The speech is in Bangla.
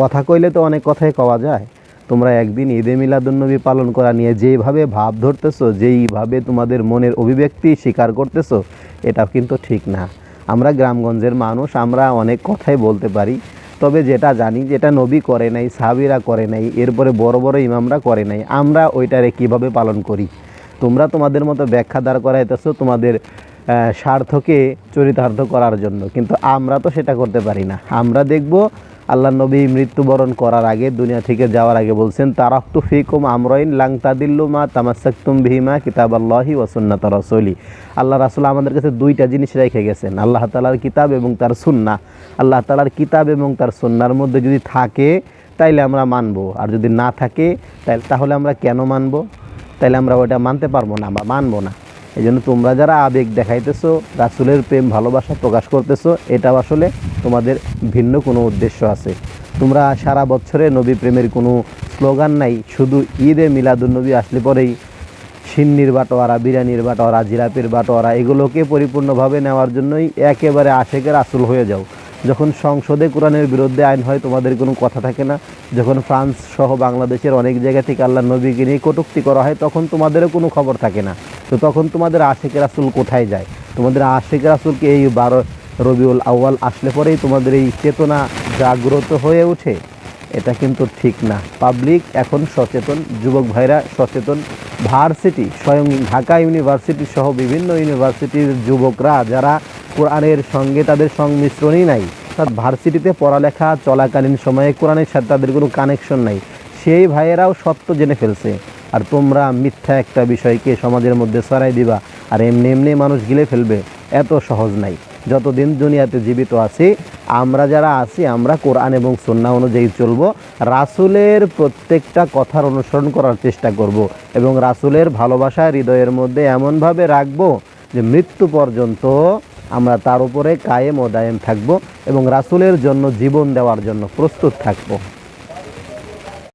কথা কইলে তো অনেক কথাই কওয়া যায়। তোমরা একদিন ঈদে মিলাদুন্নবী পালন করা নিয়ে যেইভাবে ভাব ধরতেছো, যেইভাবে তোমাদের মনের অভিব্যক্তি স্বীকার করতেছো এটা কিন্তু ঠিক না। আমরা গ্রামগঞ্জের মানুষ, আমরা অনেক কথাই বলতে পারি, তবে যেটা জানি, যেটা নবী করে নাই সাবিরা করে নাই, এরপরে বড় বড় ইমামরা করে নাই, আমরা ওইটারে কীভাবে পালন করি? তোমরা তোমাদের মতো ব্যাখ্যা দাঁড় করাইতেছো তোমাদের স্বার্থকে চরিতার্থ করার জন্য, কিন্তু আমরা তো সেটা করতে পারি না। আমরা দেখব আল্লাহ নবী মৃত্যুবরণ করার আগে, দুনিয়া থেকে যাওয়ার আগে বলছেন তারাক্তু ফিকুম আমরইন লাং তাদিল্লু মা তামাসাক্তুম বিহিমা কিতাব আল্লাহি ওসুন্নাত রসলি। আল্লাহ রাসুল আমাদের কাছে দুইটা জিনিস রেখে গেছেন, আল্লাহ তালার কিতাব এবং তার সুন্না। আল্লাহ তালার কিতাব এবং তার সুন্নার মধ্যে যদি থাকে, তাইলে আমরা মানবো। আর যদি না থাকে তাহলে আমরা কেন মানবো? তাইলে আমরা ওটা মানতে পারব না বা মানবো না। এই জন্য তোমরা যারা আবেগ দেখাইতেছো, রাসুলের প্রেম, ভালোবাসা প্রকাশ করতেছো, এটাও আসলে তোমাদের ভিন্ন কোনো উদ্দেশ্য আছে। তোমরা সারা বছরে নবী প্রেমের কোনো স্লোগান নাই, শুধু ঈদে মিলাদুন্নবী আসলে পরেই সিন্নির বাটোয়ারা বিরিয়ানির বাটোয়ারা জিলাপির বাটোয়ারা এগুলোকে পরিপূর্ণভাবে নেওয়ার জন্যই একেবারে আশেকের আসল হয়ে যাও। যখন সংসদে কোরআনের বিরুদ্ধে আইন হয়, তোমাদের কোনো কথা থাকে না। যখন ফ্রান্স সহ বাংলাদেশের অনেক জায়গা থেকে আল্লাহ নবীকে নিয়ে কটূক্তি করা হয়, তখন তোমাদেরও কোনো খবর থাকে না। তো তখন তোমাদের আশেকের আসল কোথায় যায়? তোমাদের আশেকের আসলকে এই বারো রবিউল আউয়াল আসলে পরেই তোমাদের এই চেতনা জাগ্রত হয়ে ওঠে এটা কিন্তু ঠিক না। পাবলিক এখন সচেতন, যুবক ভাইরা সচেতন। ভার্সিটি, স্বয়ং ঢাকা ইউনিভার্সিটি সহ বিভিন্ন ইউনিভার্সিটির যুবকরা যারা কোরআনের সঙ্গে তাদের সংমিশ্রণই নাই অর্থাৎ ভার্সিটিতে পড়ালেখা চলাকালীন সময়ে কোরআনের সাথে তাদের কোনো কানেকশন নাই, সেই ভাইয়েরাও সত্য জেনে ফেলছে। আর তোমরা মিথ্যা একটা বিষয়কে সমাজের মধ্যে ছড়াই দিবা, আর এমনি এমনি মানুষ গিলে ফেলবে, এত সহজ নাই। যতদিন দুনিয়াতে জীবিত আছি, আমরা যারা আছি, আমরা কোরআন এবং সন্না অনুযায়ী চলব, রাসুলের প্রত্যেকটা কথার অনুসরণ করার চেষ্টা করব, এবং রাসুলের ভালোবাসা হৃদয়ের মধ্যে এমনভাবে রাখব যে মৃত্যু পর্যন্ত আমরা তার উপরে কায়েম ও দায়েম থাকব, এবং রাসুলের জন্য জীবন দেওয়ার জন্য প্রস্তুত থাকব।